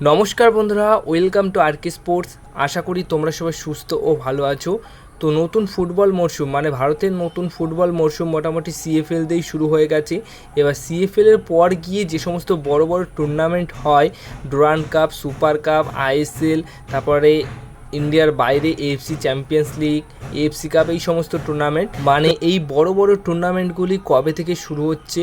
নমস্কার বন্ধুরা welcome to RK sports আশা করি তোমরা সবাই সুস্থ ও ভালো আছো। তো নতুন ফুটবল মরশুম মানে ভারতের নতুন ফুটবল মরশুম মোটামুটি সিএফএল দিয়েই শুরু হয়ে গেছে। এবার সিএফএল এর পর গিয়ে যে সমস্ত বড় বড় টুর্নামেন্ট হয় Durand cup super cup ISL তারপরে ইন্ডিয়ার বাইরে AFC champions league AFC cup এই সমস্ত টুর্নামেন্ট মানে এই বড় বড় টুর্নামেন্টগুলি কবে থেকে শুরু হচ্ছে?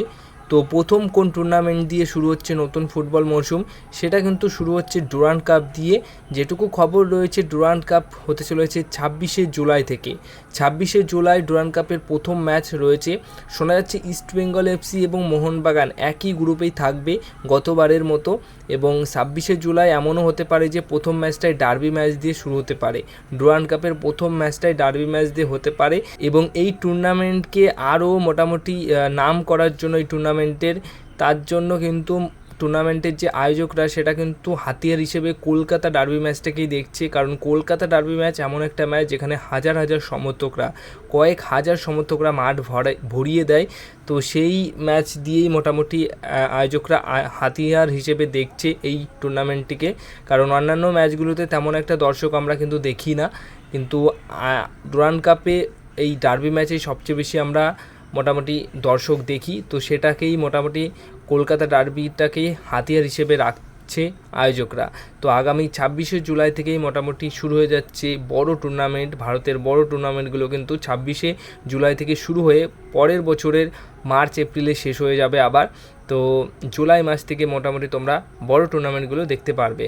তো প্রথম কোন টুর্নামেন্ট দিয়ে শুরু হচ্ছে নতুন ফুটবল মরশুম, সেটা কিন্তু শুরু হচ্ছে ডুরান্ড কাপ দিয়ে। যেটুকু খবর রয়েছে ডুরান্ড কাপ হতে চলেছে ছাব্বিশে জুলাই থেকে। ছাব্বিশে জুলাই ডুরান্ড কাপের প্রথম ম্যাচ রয়েছে। শোনা যাচ্ছে ইস্ট বেঙ্গল এফসি এবং মোহনবাগান একই গ্রুপেই থাকবে গতবারের মতো। এবং ছাব্বিশে জুলাই এমনও হতে পারে যে প্রথম ম্যাচটাই ডার্বি ম্যাচ দিয়ে শুরু হতে পারে। ডুরান্ড কাপের প্রথম ম্যাচটাই ডার্বি ম্যাচ দিয়ে হতে পারে। এবং এই টুর্নামেন্টকে আরও মোটামুটি নাম করার জন্য এই টুর্নামেন্টের তার জন্য কিন্তু টুর্নামেন্টের যে আয়োজকরা, সেটা কিন্তু হাতিয়ার হিসেবে কলকাতা ডার্বি ম্যাচটাকেই দেখছে। কারণ কলকাতা ডার্বি ম্যাচ এমন একটা ম্যাচ যেখানে হাজার হাজার সমর্থকরা, কয়েক হাজার সমর্থকরা মাঠ ভরায় ভরিয়ে দেয়। তো সেই ম্যাচ দিয়েই মোটামুটি আয়োজকরা হাতিয়ার হিসেবে দেখছে এই টুর্নামেন্টটিকে কারণ অন্যান্য ম্যাচগুলোতে তেমন একটা দর্শক আমরা কিন্তু দেখি না। কিন্তু ডুরান্ড কাপে এই ডার্বি ম্যাচে সবচেয়ে বেশি আমরা মোটামুটি দর্শক দেখি, তো সেটাকেই মোটামুটি কলকাতা ডার্বিটাকেই হাতিয়ার হিসেবে রাখছে আয়োজকরা। তো আগামী ছাব্বিশে জুলাই থেকেই মোটামুটি শুরু হয়ে যাচ্ছে বড় টুর্নামেন্ট ভারতের বড় টুর্নামেন্টগুলো কিন্তু ছাব্বিশে জুলাই থেকে শুরু হয়ে পরের বছরের মার্চ, এপ্রিলে শেষ হয়ে যাবে আবার। তো জুলাই মাস থেকে মোটামুটি তোমরা বড় টুর্নামেন্টগুলো দেখতে পারবে।